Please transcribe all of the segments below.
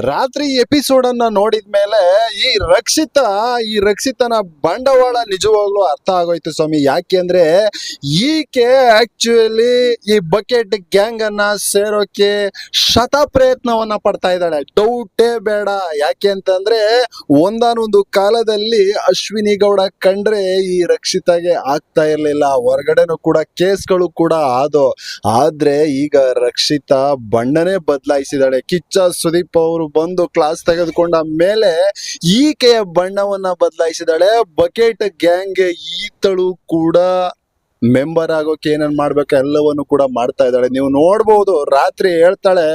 ರಾತ್ರಿ ಎಪಿಸೋಡ್ ಅನ್ನ ನೋಡಿದ್ಮೇಲೆ ಈ ರಕ್ಷಿತ, ಈ ರಕ್ಷಿತನ ಬಂಡವಾಳ ನಿಜವಾಗ್ಲೂ ಅರ್ಥ ಆಗೋಯ್ತು ಸ್ವಾಮಿ. ಯಾಕೆ ಅಂದ್ರೆ ಈಕೆ ಆಕ್ಚುಲಿ ಈ ಬಕೆಟ್ ಗ್ಯಾಂಗ್ ಅನ್ನ ಸೇರೋಕೆ ಶತ ಪ್ರಯತ್ನವನ್ನ ಪಡ್ತಾ ಇದ್ದಾಳೆ. ಡೌಟೇ ಬೇಡ. ಯಾಕೆ ಅಂತಂದ್ರೆ ಒಂದಾನೊಂದು ಕಾಲದಲ್ಲಿ ಅಶ್ವಿನಿ ಗೌಡ ಕಂಡ್ರೆ ಈ ರಕ್ಷಿತಗೆ ಆಗ್ತಾ ಇರ್ಲಿಲ್ಲ. ಹೊರಗಡೆನು ಕೂಡ ಕೇಸ್ಗಳು ಕೂಡ ಆದೋ ಆದ್ರೆ ಈಗ ರಕ್ಷಿತ ಬಣ್ಣನೇ ಬದಲಾಯಿಸಿದಾಳೆ ಕಿಚ್ಚ ಸುದೀಪ್ ಅವರು ಬಂದು ಕ್ಲಾಸ್ ತೆಗೆದುಕೊಂಡ ಮೇಲೆ ಈಕೆಯ ಬಣ್ಣವನ್ನ ಬದಲಾಯಿಸಿದಾಳೆ. ಬಕೆಟ್ ಗ್ಯಾಂಗ್ ಈತಳು ಕೂಡ ಮೆಂಬರ್ ಆಗೋಕೆ ಏನೇನ್ ಮಾಡ್ಬೇಕು ಎಲ್ಲವನ್ನು ಕೂಡ ಮಾಡ್ತಾ ಇದ್ದಾಳೆ. ನೀವು ನೋಡ್ಬೋದು, ರಾತ್ರಿ ಹೇಳ್ತಾಳೆ,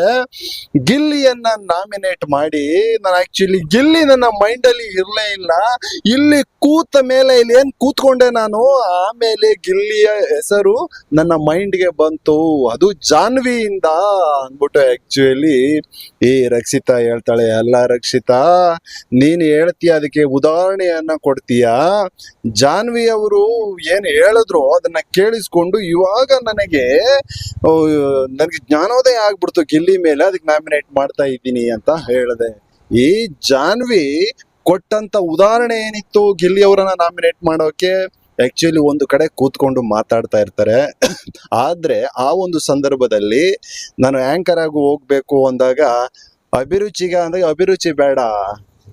ಗಿಲ್ಲಿಯನ್ನ ನಾಮಿನೇಟ್ ಮಾಡಿ, ನಾನು ಆಕ್ಚುಲಿ ಗಿಲ್ಲಿ ನನ್ನ ಮೈಂಡ್ ಅಲ್ಲಿ ಇರ್ಲೇ ಇಲ್ಲ. ಇಲ್ಲಿ ಕೂತ ಮೇಲೆ ಇಲ್ಲಿ ಏನ್ ಕೂತ್ಕೊಂಡೆ ನಾನು? ಆಮೇಲೆ ಗಿಲ್ಲಿಯ ಹೆಸರು ನನ್ನ ಮೈಂಡ್ಗೆ ಬಂತು. ಅದು ಜಾನ್ವಿಯಿಂದ ಅಂದ್ಬಿಟ್ಟು ಆಕ್ಚುಲಿ ಈ ರಕ್ಷಿತಾ ಹೇಳ್ತಾಳೆ, ಅಲ್ಲ ರಕ್ಷಿತಾ, ನೀನ್ ಹೇಳ್ತೀಯ, ಅದಕ್ಕೆ ಉದಾಹರಣೆಯನ್ನ ಕೊಡ್ತೀಯಾ? ಜಾನ್ವಿ ಅವರು ಏನ್ ಹೇಳಿದ್ರು, ಅದನ್ನ ಕೇಳಿಸ್ಕೊಂಡು ಇವಾಗ ನನಗೆ ನನಗೆ ಜ್ಞಾನೋದಯ ಆಗ್ಬಿಡ್ತು ಗಿಲ್ಲಿ ಮೇಲೆ, ಅದಕ್ಕೆ ನಾಮಿನೇಟ್ ಮಾಡ್ತಾ ಇದ್ದೀನಿ ಅಂತ ಹೇಳಿದೆ. ಈ ಜಾನ್ವಿ ಕೊಟ್ಟಂತ ಉದಾಹರಣೆ ಏನಿತ್ತು ಗಿಲ್ಲಿ ಅವರನ್ನ ನಾಮಿನೇಟ್ ಮಾಡೋಕೆ? ಆಕ್ಚುಲಿ ಒಂದು ಕಡೆ ಕೂತ್ಕೊಂಡು ಮಾತಾಡ್ತಾ ಇರ್ತಾರೆ. ಆದ್ರೆ ಆ ಒಂದು ಸಂದರ್ಭದಲ್ಲಿ ನಾನು ಆಂಕರ್ ಆಗಿ ಹೋಗ್ಬೇಕು ಅಂದಾಗ, ಅಭಿರುಚಿಗ ಅಂದಾಗ ಅಭಿರುಚಿ ಬೇಡ.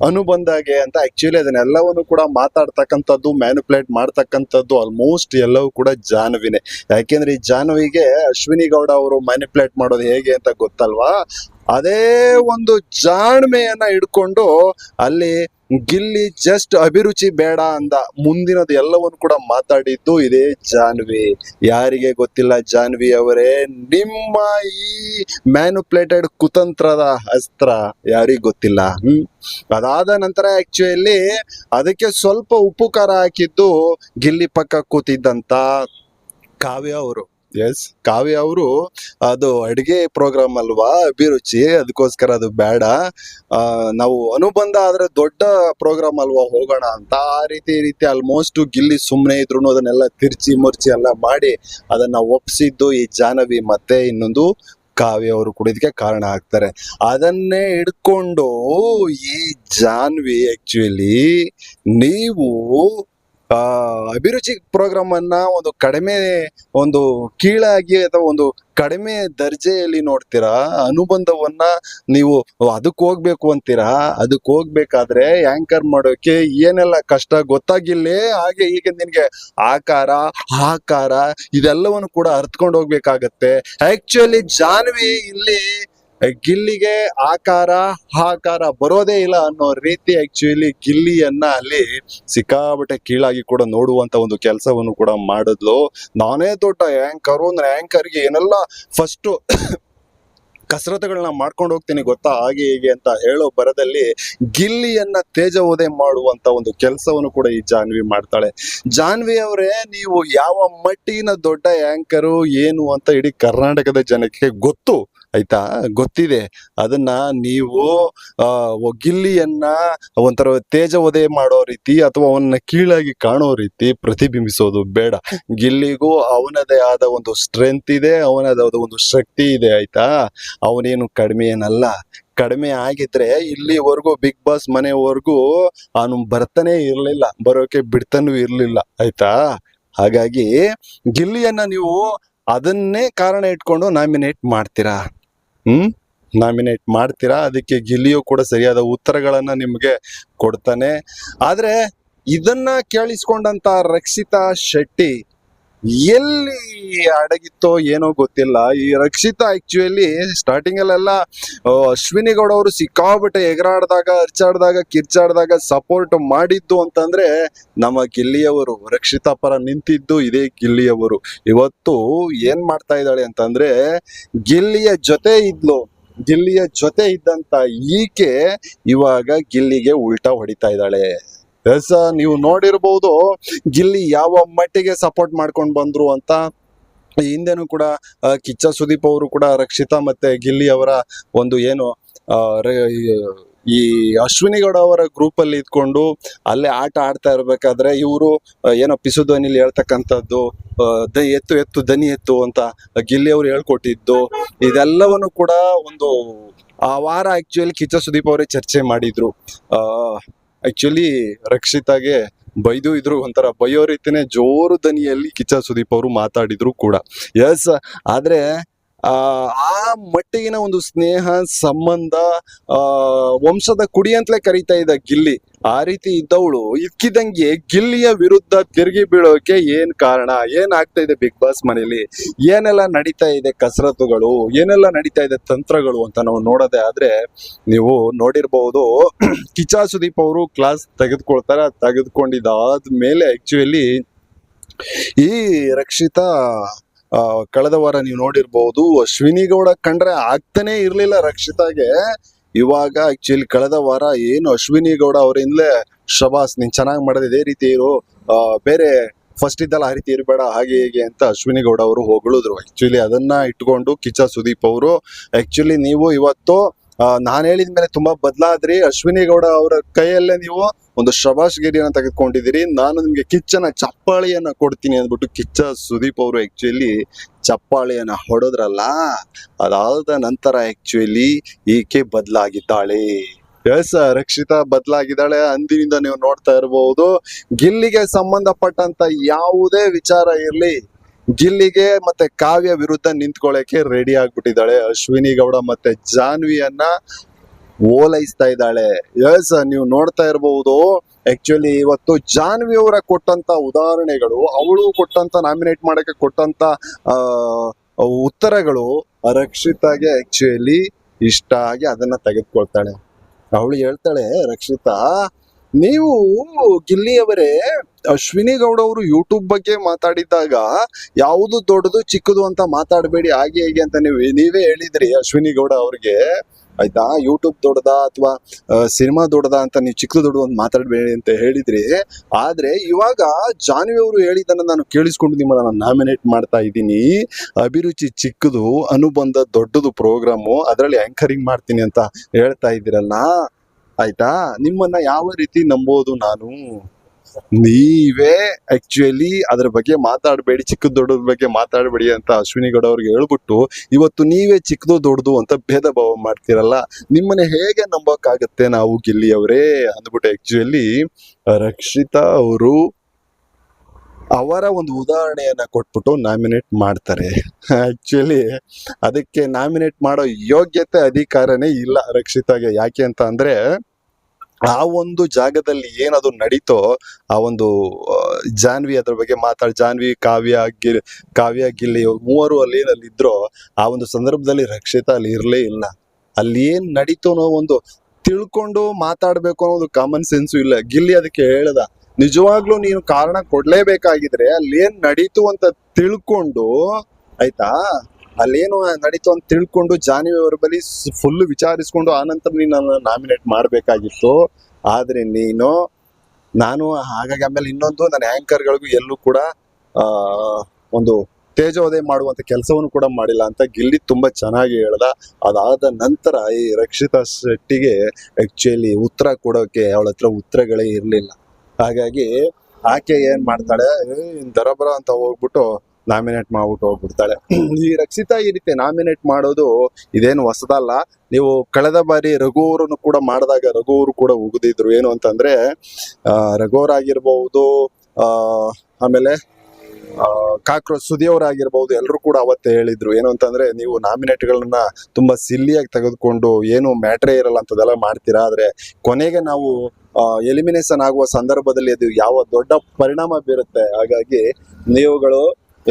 ಅನುಬಂಧಾಗೆ ಅಂತ ಆಕ್ಚುಲಿ ಅದನ್ನೆಲ್ಲವನ್ನು ಕೂಡ ಮಾತಾಡ್ತಕ್ಕಂಥದ್ದು ಮ್ಯಾನುಪ್ಲೇಟ್ ಮಾಡ್ತಕ್ಕಂಥದ್ದು ಆಲ್ಮೋಸ್ಟ್ ಎಲ್ಲವೂ ಕೂಡ ಜಾನ್ವಿನೇ. ಯಾಕೆಂದ್ರೆ ಈ ಜಾನ್ವಿಗೆ ಅಶ್ವಿನಿ ಗೌಡ ಅವರು ಮ್ಯಾನುಪುಲೇಟ್ ಮಾಡೋದು ಹೇಗೆ ಅಂತ ಗೊತ್ತಲ್ವಾ? ಅದೇ ಒಂದು ಜಾಣ್ಮೆಯನ್ನ ಇಟ್ಕೊಂಡು ಅಲ್ಲಿ ಗಿಲ್ಲಿ ಜಸ್ಟ್ ಅಭಿರುಚಿ ಬೇಡ ಅಂದ. ಮುಂದಿನದು ಎಲ್ಲವನ್ನು ಕೂಡ ಮಾತಾಡಿದ್ದು ಇದೇ ಜಾನ್ವಿ. ಯಾರಿಗೆ ಗೊತ್ತಿಲ್ಲ ಜಾನ್ವಿ ಅವರೇ, ನಿಮ್ಮ ಈ ಮ್ಯಾನುಪ್ಲೇಟೆಡ್ ಕುತಂತ್ರದ ಅಸ್ತ್ರ ಯಾರಿಗ್ ಗೊತ್ತಿಲ್ಲ. ಹ್ಮ್? ಅದಾದ ನಂತರ ಆಕ್ಚುಲಿ ಅದಕ್ಕೆ ಸ್ವಲ್ಪ ಉಪ್ಪು ಖಾರ ಹಾಕಿದ್ದು ಗಿಲ್ಲಿ ಪಕ್ಕ ಕೂತಿದ್ದಂತ ಕಾವ್ಯ ಅವರು. ಎಸ್ ಕಾವ್ಯ ಅವರು, ಅದು ಅಡಿಗೆ ಪ್ರೋಗ್ರಾಮ್ ಅಲ್ವಾ, ಅಭಿರುಚಿ ಅದಕ್ಕೋಸ್ಕರ ಅದು ಬೇಡ. ನಾವು ಅನುಬಂಧ ಆದ್ರೆ ದೊಡ್ಡ ಪ್ರೋಗ್ರಾಮ್ ಅಲ್ವಾ ಹೋಗೋಣ ಅಂತ ಆ ರೀತಿ ರೀತಿ ಆಲ್ಮೋಸ್ಟ್ ಗಿಲ್ಲಿ ಸುಮ್ಮನೆ ಇದ್ರು ಅದನ್ನೆಲ್ಲ ತಿರ್ಚಿ ಮುರ್ಚಿ ಎಲ್ಲ ಮಾಡಿ ಅದನ್ನ ಒಪ್ಸಿದ್ದು ಈ ಜಾನವಿ ಮತ್ತೆ ಇನ್ನೊಂದು ಕಾವ್ಯ ಅವರು ಕುಡಿದಕ್ಕೆ ಕಾರಣ ಆಗ್ತಾರೆ. ಅದನ್ನೇ ಹಿಡ್ಕೊಂಡು ಈ ಜಾನ್ವಿ ಆಕ್ಚುಲಿ ನೀವು ಅಭಿರುಚಿ ಪ್ರೋಗ್ರಾಮ್ ಅನ್ನ ಒಂದು ಕಡಿಮೆ, ಒಂದು ಕೀಳಾಗಿ ಅಥವಾ ಒಂದು ಕಡಿಮೆ ದರ್ಜೆಯಲ್ಲಿ ನೋಡ್ತೀರಾ? ಅನುಬಂಧವನ್ನ ನೀವು ಅದಕ್ಕೆ ಹೋಗ್ಬೇಕು ಅಂತೀರಾ? ಅದಕ್ಕೆ ಹೋಗ್ಬೇಕಾದ್ರೆ ಆಂಕರ್ ಮಾಡೋಕೆ ಏನೆಲ್ಲ ಕಷ್ಟ ಗೊತ್ತಾಗಿಲ್ಲೇ ಹಾಗೆ ಈಗ ನಿನ್ಗೆ ಆಕಾರ ಆಕಾರ ಇದೆಲ್ಲವನ್ನು ಕೂಡ ಅರ್ತ್ಕೊಂಡು ಹೋಗ್ಬೇಕಾಗತ್ತೆ. ಆಕ್ಚುಲಿ ಜಾನ್ವಿ ಇಲ್ಲಿ ಗಿಲ್ಲಿಗೆ ಆಕಾರ ಆಕಾರ ಬರೋದೇ ಇಲ್ಲ ಅನ್ನೋ ರೀತಿ ಆಕ್ಚುಲಿ ಗಿಲ್ಲಿಯನ್ನ ಅಲ್ಲಿ ಸಿಕ್ಕಾಬಟ್ಟೆ ಕೀಳಾಗಿ ಕೂಡ ನೋಡುವಂತ ಒಂದು ಕೆಲಸವನ್ನು ಕೂಡ ಮಾಡಿದ್ಲು. ನಾನೇ ದೊಡ್ಡ ಆ್ಯಂಕರು ಅಂದ್ರೆ ಆ್ಯಂಕರ್ಗೆ ಏನೆಲ್ಲ ಫಸ್ಟ್ ಕಸರತ್ತುಗಳನ್ನ ಮಾಡ್ಕೊಂಡು ಹೋಗ್ತೀನಿ ಗೊತ್ತಾ, ಹಾಗೆ ಹೀಗೆ ಅಂತ ಹೇಳೋ ಬರದಲ್ಲಿ ಗಿಲ್ಲಿಯನ್ನ ತೇಜವೋದೆ ಮಾಡುವಂತ ಒಂದು ಕೆಲಸವನ್ನು ಕೂಡ ಈ ಜಾನ್ವಿ ಮಾಡ್ತಾಳೆ. ಜಾನ್ವಿ ಅವರೇ, ನೀವು ಯಾವ ಮಟ್ಟಿನ ದೊಡ್ಡ ಆ್ಯಂಕರು ಏನು ಅಂತ ಇಡೀ ಕರ್ನಾಟಕದ ಜನಕ್ಕೆ ಗೊತ್ತು. ಆಯ್ತಾ? ಗೊತ್ತಿದೆ. ಅದನ್ನ ನೀವು ಗಿಲ್ಲಿಯನ್ನ ಒಂಥರ ತೇಜ ಉದಯ ಮಾಡೋ ರೀತಿ ಅಥವಾ ಅವನ್ನ ಕೀಳಾಗಿ ಕಾಣೋ ರೀತಿ ಪ್ರತಿಬಿಂಬಿಸೋದು ಬೇಡ. ಗಿಲ್ಲಿಗೂ ಅವನದೇ ಆದ ಒಂದು ಸ್ಟ್ರೆಂತ್ ಇದೆ ಅವನದಾದ ಒಂದು ಶಕ್ತಿ ಇದೆ, ಆಯ್ತಾ? ಅವನೇನು ಕಡಿಮೆ ಏನಲ್ಲ. ಕಡಿಮೆ ಆಗಿದ್ರೆ ಇಲ್ಲಿವರೆಗೂ ಬಿಗ್ ಬಾಸ್ ಮನೆವರೆಗೂ ಅವನು ಬರ್ತಾನೆ ಇರ್ಲಿಲ್ಲ. ಬರೋಕೆ ಬಿಡ್ತಾನೂ ಇರ್ಲಿಲ್ಲ, ಆಯ್ತಾ? ಹಾಗಾಗಿ ಗಿಲ್ಲಿಯನ್ನ ನೀವು ಅದನ್ನೇ ಕಾರಣ ಇಟ್ಕೊಂಡು ನಾಮಿನೇಟ್ ಮಾಡ್ತೀರಾ? ಹ್ಮ್? ನಾಮಿನೇಟ್ ಮಾಡ್ತೀರಾ? ಅದಕ್ಕೆ ಗಿಲ್ಲಿಯು ಕೂಡ ಸರಿಯಾದ ಉತ್ತರಗಳನ್ನು ನಿಮಗೆ ಕೊಡ್ತಾನೆ. ಆದರೆ ಇದನ್ನ ಕೇಳಿಸ್ಕೊಂಡಂತ ರಕ್ಷಿತಾ ಶೆಟ್ಟಿ ಎಲ್ಲಿ ಅಡಗಿತ್ತೋ ಏನೋ ಗೊತ್ತಿಲ್ಲ. ಈ ರಕ್ಷಿತಾ ಆಕ್ಚುಲಿ ಸ್ಟಾರ್ಟಿಂಗ್ ಅಲ್ಲೆಲ್ಲ ಅಶ್ವಿನಿ ಗೌಡ ಅವರು ಸಿಕ್ಕಾಬಿಟ್ಟೆ ಎಗರಾಡ್ದಾಗ ಅರ್ಚಾಡ್ದಾಗ ಕಿರ್ಚಾಡ್ದಾಗ ಸಪೋರ್ಟ್ ಮಾಡಿದ್ದು ಅಂತಂದ್ರೆ ನಮ್ಮ ಗಿಲ್ಲಿಯವರು ರಕ್ಷಿತಾ ಪರ ನಿಂತಿದ್ದು ಇದೇ ಗಿಲ್ಲಿಯವರು ಇವತ್ತು ಏನ್ ಮಾಡ್ತಾ ಇದ್ದಾಳೆ ಅಂತಂದ್ರೆ, ಗಿಲ್ಲಿಯ ಜೊತೆ ಇದ್ಲು. ಗಿಲ್ಲಿಯ ಜೊತೆ ಇದ್ದಂತ ಈಕೆ ಇವಾಗ ಗಿಲ್ಲಿಗೆ ಉಲ್ಟಾ ಹೊಡಿತಾ ಇದ್ದಾಳೆ. ಎಸ್ ನೀವು ನೋಡಿರ್ಬೋದು, ಗಿಲ್ಲಿ ಯಾವ ಮಟ್ಟಿಗೆ ಸಪೋರ್ಟ್ ಮಾಡ್ಕೊಂಡು ಬಂದ್ರು ಅಂತ. ಈ ಹಿಂದೆನೂ ಕೂಡ ಕಿಚ್ಚ ಸುದೀಪ್ ಅವರು ಕೂಡ ರಕ್ಷಿತಾ ಮತ್ತೆ ಗಿಲ್ಲಿ ಅವರ ಒಂದು ಏನು ಈ ಅಶ್ವಿನಿ ಗೌಡ ಅವರ ಗ್ರೂಪ್ ಅಲ್ಲಿ ಇದ್ಕೊಂಡು ಅಲ್ಲೇ ಆಟ ಆಡ್ತಾ ಇರ್ಬೇಕಾದ್ರೆ ಇವರು ಏನೋ ಪಿಸು ಧ್ವನಿಲಿ ಹೇಳ್ತಕ್ಕಂಥದ್ದು ದ, ಎತ್ತು ಎತ್ತು, ದನಿ ಎತ್ತು ಅಂತ ಗಿಲ್ಲಿ ಅವರು ಹೇಳ್ಕೊಟ್ಟಿದ್ದು. ಇದೆಲ್ಲವನ್ನು ಕೂಡ ಒಂದು, ಆ ವಾರ ಆಕ್ಚುಲಿ ಕಿಚ್ಚ ಸುದೀಪ್ ಅವರೇ ಚರ್ಚೆ ಮಾಡಿದ್ರು. ಆಕ್ಚುಲಿ ರಕ್ಷಿತಾಗೆ ಬೈದು ಇದ್ರು ಒಂಥರ ಬೈಯೋ ರೀತಿನೇ ಜೋರು ದನಿಯಲ್ಲಿ ಕಿಚ್ಚ ಸುದೀಪ್ ಅವರು ಮಾತಾಡಿದ್ರು ಕೂಡ. ಎಸ್ ಆದ್ರೆ ಆ ಮಟ್ಟಿಗಿನ ಒಂದು ಸ್ನೇಹ, ಸಂಬಂಧ, ಆ, ವಂಶದ ಕುಡಿ ಅಂತಲೇ ಕರೀತಾ ಇದ್ದ ಗಿಲ್ಲಿ. ಆ ರೀತಿ ಇದ್ದವಳು ಇದ್ಕಿದಂಗೆ ಗಿಲ್ಲಿಯ ವಿರುದ್ಧ ತಿರುಗಿ ಬೀಳೋಕೆ ಏನ್ ಕಾರಣ? ಏನ್ ಆಗ್ತಾ ಇದೆ ಬಿಗ್ ಬಾಸ್ ಮನೇಲಿ ಏನೆಲ್ಲ ನಡೀತಾ ಇದೆ ಕಸರತ್ತುಗಳು? ಏನೆಲ್ಲ ನಡೀತಾ ಇದೆ ತಂತ್ರಗಳು ಅಂತ ನಾವು ನೋಡೋದೇ ಆದ್ರೆ ನೀವು ನೋಡಿರ್ಬಹುದು ಕಿಚಾ ಸುದೀಪ್ ಅವರು ಕ್ಲಾಸ್ ತೆಗೆದುಕೊಳ್ತಾರೆ, ತೆಗೆದುಕೊಂಡಿದ್ದಾದ್ಮೇಲೆ ಆಕ್ಚುಲಿ ಈ ರಕ್ಷಿತಾ ಕಳೆದ ವಾರ ನೀವು ನೋಡಿರ್ಬಹುದು ಅಶ್ವಿನಿ ಗೌಡ ಕಂಡ್ರೆ ಆಗ್ತಾನೆ ಇರ್ಲಿಲ್ಲ ರಕ್ಷಿತಾಗೆ. ಇವಾಗ ಆಕ್ಚುಲಿ ಕಳೆದ ವಾರ ಏನು ಅಶ್ವಿನಿ ಗೌಡ ಅವರಿಂದಲೇ ಶಬಾಸ್ ನೀನ್ ಚೆನ್ನಾಗಿ ಮಾಡಿದೆ, ಇದೇ ರೀತಿ ಇರು. ಬೇರೆ ಫಸ್ಟ್ ಇದ್ದಲ್ಲ ಆ ರೀತಿ ಇರಬೇಡ, ಹಾಗೆ ಹೀಗೆ ಅಂತ ಅಶ್ವಿನಿ ಗೌಡ ಅವರು ಹೊಗಳಿದ್ರು. ಆಕ್ಚುಲಿ ಅದನ್ನ ಇಟ್ಕೊಂಡು ಕಿಚ್ಚ ಸುದೀಪ್ ಅವರು ಆಕ್ಚುಲಿ ನೀವು ಇವತ್ತು ನಾನು ಹೇಳಿದ ಮೇಲೆ ತುಂಬಾ ಬದಲಾದ್ರಿ. ಅಶ್ವಿನಿ ಗೌಡ ಅವರ ಕೈಯಲ್ಲೇ ನೀವು ಒಂದು ಶಬಾಷ್ಗಿರಿಯನ್ನ ತೆಗೆದುಕೊಂಡಿದ್ದೀರಿ. ನಾನು ನಿಮ್ಗೆ ಕಿಚ್ಚನ ಚಪ್ಪಾಳಿಯನ್ನ ಕೊಡ್ತೀನಿ ಅಂದ್ಬಿಟ್ಟು ಕಿಚ್ಚ ಸುದೀಪ್ ಅವರು ಆಕ್ಚುಲಿ ಚಪ್ಪಾಳಿಯನ್ನ ಹೊಡೆದ್ರಲ್ಲ, ಅದಾದ ನಂತರ ಆಕ್ಚುಲಿ ಈಕೆ ಬದಲಾಗಿದ್ದಾಳೆ. ಎಸ್, ರಕ್ಷಿತಾ ಬದಲಾಗಿದ್ದಾಳೆ ಅಂದಿನಿಂದ ನೀವು ನೋಡ್ತಾ ಇರಬಹುದು ಗಿಲ್ಲಿಗೆ ಸಂಬಂಧಪಟ್ಟಂತ ಯಾವುದೇ ವಿಚಾರ ಇರ್ಲಿ. ಗಿಲ್ಲಿಗೆ ಮತ್ತೆ ಕಾವ್ಯ ವಿರುದ್ಧ ನಿಂತ್ಕೊಳ್ಳಕ್ಕೆ ರೆಡಿ ಆಗ್ಬಿಟ್ಟಿದ್ದಾಳೆ. ಅಶ್ವಿನಿ ಗೌಡ ಮತ್ತೆ ಜಾನ್ವಿಯನ್ನ ಓಲೈಸ್ತಾ ಇದ್ದಾಳೆ. ಎಸ್ ನೀವು ನೋಡ್ತಾ ಇರಬಹುದು ಆಕ್ಚುಲಿ ಇವತ್ತು ಜಾನ್ವಿ ಅವರ ಕೊಟ್ಟಂತ ಉದಾಹರಣೆಗಳು, ಅವಳು ಕೊಟ್ಟಂತ ನಾಮಿನೇಟ್ ಮಾಡಕ್ಕೆ ಕೊಟ್ಟಂತ ಉತ್ತರಗಳು ರಕ್ಷಿತಾಗೆ ಆಕ್ಚುಲಿ ಇಷ್ಟ ಆಗಿ ಅದನ್ನ ತೆಗೆದುಕೊಳ್ತಾಳೆ. ಅವಳು ಹೇಳ್ತಾಳೆ, ರಕ್ಷಿತಾ ನೀವು ಗಿಲ್ಲಿಯವರೇ, ಅಶ್ವಿನಿ ಗೌಡ ಅವರು ಯೂಟ್ಯೂಬ್ ಬಗ್ಗೆ ಮಾತಾಡಿದಾಗ ಯಾವುದು ದೊಡ್ಡದು ಚಿಕ್ಕದು ಅಂತ ಮಾತಾಡಬೇಡಿ, ಹಾಗೆ ಹೇಗೆ ಅಂತ ನೀವು ನೀವೇ ಹೇಳಿದ್ರಿ ಅಶ್ವಿನಿ ಗೌಡ ಅವ್ರಿಗೆ. ಆಯ್ತಾ? ಯೂಟ್ಯೂಬ್ ದೊಡ್ಡದಾ ಅಥವಾ ಸಿನಿಮಾ ದೊಡ್ಡದ ಅಂತ ನೀವು ಚಿಕ್ಕದು ದೊಡ್ಡದು ಅಂತ ಮಾತಾಡಬೇಡಿ ಅಂತ ಹೇಳಿದ್ರಿ. ಆದ್ರೆ ಇವಾಗ ಜಾನ್ವಿ ಅವರು ಹೇಳಿದ್ದನ್ನ ನಾನು ಕೇಳಿಸ್ಕೊಂಡು ನಿಮ್ಮನ್ನ ನಾನು ನಾಮಿನೇಟ್ ಮಾಡ್ತಾ ಇದ್ದೀನಿ. ಅಭಿರುಚಿ ಚಿಕ್ಕದು, ಅನುಬಂಧ ದೊಡ್ಡದು ಪ್ರೋಗ್ರಾಮು ಅದರಲ್ಲಿ ಆಂಕರಿಂಗ್ ಮಾಡ್ತೀನಿ ಅಂತ ಹೇಳ್ತಾ ಇದ್ದೀರಲ್ಲ. ಆಯ್ತಾ? ನಿಮ್ಮನ್ನ ಯಾವ ರೀತಿ ನಂಬೋದು ನಾನು? ನೀವೇ ಆಕ್ಚುಲಿ ಅದ್ರ ಬಗ್ಗೆ ಮಾತಾಡಬೇಡಿ ಚಿಕ್ಕ ದೊಡ್ಡದ ಬಗ್ಗೆ ಮಾತಾಡಬೇಡಿ ಅಂತ ಅಶ್ವಿನಿ ಗೌಡ ಅವ್ರಿಗೆ ಹೇಳ್ಬಿಟ್ಟು, ಇವತ್ತು ನೀವೇ ಚಿಕ್ಕದು ದೊಡ್ಡದು ಅಂತ ಭೇದ ಭಾವ ಮಾಡ್ತೀರಲ್ಲ, ನಿಮ್ಮನ್ನ ಹೇಗೆ ನಂಬಕ್ಕಾಗತ್ತೆ ನಾವು ಗಿಲ್ಲಿ ಅವರೇ ಅಂದ್ಬಿಟ್ಟು ಆಕ್ಚುಲಿ ರಕ್ಷಿತಾ ಅವರು ಅವರ ಒಂದು ಉದಾಹರಣೆಯನ್ನ ಕೊಟ್ಬಿಟ್ಟು ನಾಮಿನೇಟ್ ಮಾಡ್ತಾರೆ. ಆಕ್ಚುಲಿ ಅದಕ್ಕೆ ನಾಮಿನೇಟ್ ಮಾಡೋ ಯೋಗ್ಯತೆ ಅಧಿಕಾರನೇ ಇಲ್ಲ ರಕ್ಷಿತಾಗೆ. ಯಾಕೆ ಅಂತ ಅಂದ್ರೆ ಆ ಒಂದು ಜಾಗದಲ್ಲಿ ಏನದು ನಡೀತೋ ಆ ಒಂದು ಜಾನ್ವಿ ಅದ್ರ ಬಗ್ಗೆ ಮಾತಾಡ್, ಜಾನ್ವಿ, ಕಾವ್ಯ ಗಿಲ್ ಕಾವ್ಯ, ಗಿಲ್ಲಿ ಮೂವರು ಅಲ್ಲಿ ಏನಲ್ಲಿ ಇದ್ರೋ ಆ ಒಂದು ಸಂದರ್ಭದಲ್ಲಿ ರಕ್ಷಿತ ಅಲ್ಲಿ ಇರ್ಲೇ ಇಲ್ಲ. ಅಲ್ಲಿ ಏನ್ ನಡೀತೋ ಅನ್ನೋ ಒಂದು ತಿಳ್ಕೊಂಡು ಮಾತಾಡ್ಬೇಕು ಅನ್ನೋದು ಕಾಮನ್ ಸೆನ್ಸು ಇಲ್ಲ. ಗಿಲ್ಲಿ ಅದಕ್ಕೆ ಹೇಳ್ದ, ನಿಜವಾಗ್ಲೂ ನೀನು ಕಾರಣ ಕೊಡ್ಲೇಬೇಕಾಗಿದ್ರೆ ಅಲ್ಲಿ ಏನ್ ನಡೀತು ಅಂತ ತಿಳ್ಕೊಂಡು, ಆಯ್ತಾ? ಅಲ್ಲೇನು ನಡೀತು ಅಂತ ತಿಳ್ಕೊಂಡು ಜಾನ್ವಿ ಅವರ ಬಳಿ ಫುಲ್ ವಿಚಾರಿಸ್ಕೊಂಡು ಆನಂತರ ನೀನು ನಾಮಿನೇಟ್ ಮಾಡಬೇಕಾಗಿತ್ತು. ಆದ್ರೆ ನೀನು, ನಾನು ಹಾಗಾಗಿ ಆಮೇಲೆ ಇನ್ನೊಂದು ನನ್ನ ಆ್ಯಂಕರ್ಗಳಿಗೂ ಎಲ್ಲೂ ಕೂಡ ಒಂದು ತೇಜೋದಯ ಮಾಡುವಂತ ಕೆಲಸವನ್ನು ಕೂಡ ಮಾಡಿಲ್ಲ ಅಂತ ಗಿಲ್ಲಿ ತುಂಬಾ ಚೆನ್ನಾಗಿ ಹೇಳ್ದ. ಅದಾದ ನಂತರ ಈ ರಕ್ಷಿತಾ ಶೆಟ್ಟಿಗೆ ಆ್ಯಕ್ಚುಲಿ ಉತ್ತರ ಕೊಡೋಕೆ ಅವಳ ಹತ್ರ ಉತ್ತರಗಳೇ ಇರಲಿಲ್ಲ. ಹಾಗಾಗಿ ಆಕೆ ಏನು ಮಾಡ್ತಾಳೆ ದರಬರ ಅಂತ ಹೋಗ್ಬಿಟ್ಟು ನಾಮಿನೇಟ್ ಮಾಡ್ಬಿಟ್ಟು ಹೋಗ್ಬಿಡ್ತಾಳೆ. ಈ ರಕ್ಷಿತಾ ಈ ರೀತಿ ನಾಮಿನೇಟ್ ಮಾಡೋದು ಇದೇನು ಹೊಸದಲ್ಲ. ನೀವು ಕಳೆದ ಬಾರಿ ರಘುವರನ್ನು ಕೂಡ ಮಾಡಿದಾಗ ರಘು ಅವರು ಕೂಡ ಉಗಿದಿದ್ರು. ಏನು ಅಂತಂದ್ರೆ ಆ, ರಘು ಆಗಿರ್ಬಹುದು ಆ ಆಮೇಲೆ ಕಾಕ್ರೋಚ್ ಸುದಿಯವರಾಗಿರ್ಬಹುದು ಎಲ್ಲರೂ ಕೂಡ ಅವತ್ತೇ ಹೇಳಿದ್ರು. ಏನು ಅಂತಂದ್ರೆ ನೀವು ನಾಮಿನೇಟ್ಗಳನ್ನ ತುಂಬಾ ಸಿಲ್ಲಿಯಾಗಿ ತೆಗೆದುಕೊಂಡು ಏನು ಮ್ಯಾಟ್ರೇ ಇರಲ್ಲ ಅಂತದೆಲ್ಲ ಮಾಡ್ತೀರಾ. ಆದ್ರೆ ಕೊನೆಗೆ ನಾವು ಎಲಿಮಿನೇಷನ್ ಆಗುವ ಸಂದರ್ಭದಲ್ಲಿ ಅದು ಯಾವ ದೊಡ್ಡ ಪರಿಣಾಮ ಬೀರುತ್ತೆ. ಹಾಗಾಗಿ ನೀವುಗಳು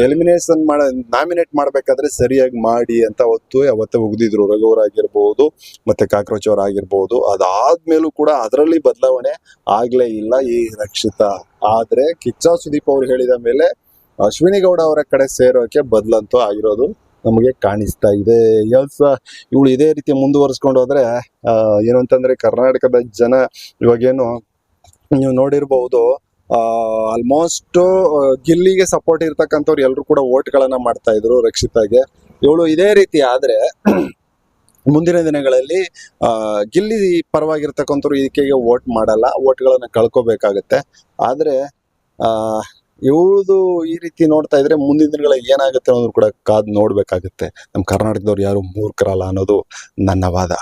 ಎಲಿಮಿನೇಷನ್ ಮಾಡ ನಾಮಿನೇಟ್ ಮಾಡಬೇಕಾದ್ರೆ ಸರಿಯಾಗಿ ಮಾಡಿ ಅಂತ ಅವತ್ತು ಅವತ್ತೇ ಉಗ್ದಿದ್ರು. ರಘುವರ್ ಆಗಿರ್ಬೋದು, ಮತ್ತೆ ಕಾಕ್ರೋಚ್ ಅವ್ರ ಆಗಿರ್ಬೋದು, ಅದಾದ್ಮೇಲೂ ಕೂಡ ಅದರಲ್ಲಿ ಬದಲಾವಣೆ ಆಗ್ಲೇ ಇಲ್ಲ ಈ ರಕ್ಷಿತ. ಆದ್ರೆ ಕಿಚ್ಚ ಸುದೀಪ್ ಅವ್ರು ಹೇಳಿದ ಮೇಲೆ ಅಶ್ವಿನಿ ಗೌಡ ಅವರ ಕಡೆ ಸೇರೋಕೆ ಬದಲಂತೂ ಆಗಿರೋದು ನಮಗೆ ಕಾಣಿಸ್ತಾ ಇದೆ. ಎಲ್ಸ, ಇವಳು ಇದೇ ರೀತಿ ಮುಂದುವರಿಸ್ಕೊಂಡು ಹೋದ್ರೆ ಏನು ಅಂತಂದ್ರೆ ಕರ್ನಾಟಕದ ಜನ ಇವಾಗೇನು ನೀವು ನೋಡಿರ್ಬಹುದು ಆಲ್ಮೋಸ್ಟ್ ಗಿಲ್ಲಿಗೆ ಸಪೋರ್ಟ್ ಇರ್ತಕ್ಕಂಥವ್ರು ಎಲ್ಲರೂ ಕೂಡ ಓಟ್ಗಳನ್ನ ಮಾಡ್ತಾ ಇದ್ರು ರಕ್ಷಿತಾಗೆ. ಇವಳು ಇದೇ ರೀತಿ ಆದ್ರೆ ಮುಂದಿನ ದಿನಗಳಲ್ಲಿ ಆ, ಗಿಲ್ಲಿ ಪರವಾಗಿರ್ತಕ್ಕಂಥವ್ರು ಈಕೆಗೆ ವೋಟ್ ಮಾಡಲ್ಲ ವೋಟ್ಗಳನ್ನ ಕಳ್ಕೊಬೇಕಾಗತ್ತೆ. ಆದ್ರೆ ಆ ಇವಳದು ಈ ರೀತಿ ನೋಡ್ತಾ ಇದ್ರೆ ಮುಂದಿನ ದಿನಗಳಲ್ಲಿ ಏನಾಗುತ್ತೆ ಅನ್ನೋದು ಕೂಡ ಕಾದ್ ನೋಡ್ಬೇಕಾಗತ್ತೆ. ನಮ್ಮ ಕರ್ನಾಟಕದವ್ರು ಯಾರು ಮೂರ್ಖರಲ್ಲ ಅನ್ನೋದು ನನ್ನ ವಾದ.